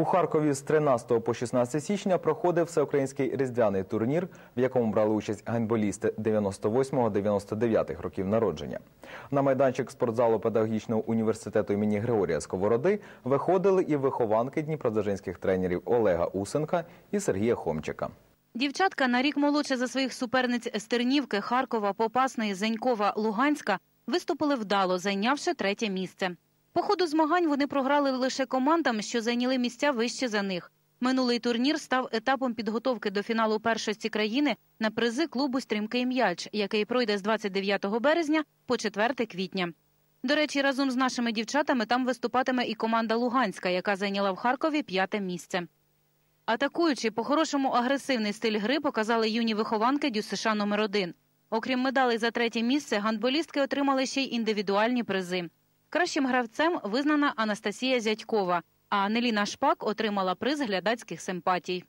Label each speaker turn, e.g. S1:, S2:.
S1: У Харкові з 13 по 16 січня проходив всеукраїнський різдвяний турнір, в якому брали участь гандболісти 98-99 років народження. На майданчик спортзалу педагогічного університету імені Григорія Сковороди виходили і вихованки дніпродзержинських тренерів Олега Усенка і Сергія Хомчика.
S2: Дівчатка на рік молодше за своїх суперниць Стернівки, Харкова, Попасної, Зенькова, Луганська виступили вдало, зайнявши третє місце. По ходу змагань вони програли лише командам, що зайняли місця вище за них. Минулий турнір став етапом підготовки до фіналу першості країни на призи клубу Стрімкий м'яч, який пройде з 29 березня по 4 квітня. До речі, разом з нашими дівчатами там виступатиме і команда Луганська, яка зайняла в Харкові п'яте місце. Атакуючи по-хорошому агресивний стиль гри показали юні вихованки ДЮСШ номер 1 Окрім медалей за третє місце, гандболістки отримали ще й індивідуальні призи. Кращим гравцем визнана Анастасія Зятькова, а Анеліна Шпак отримала приз глядацьких симпатій.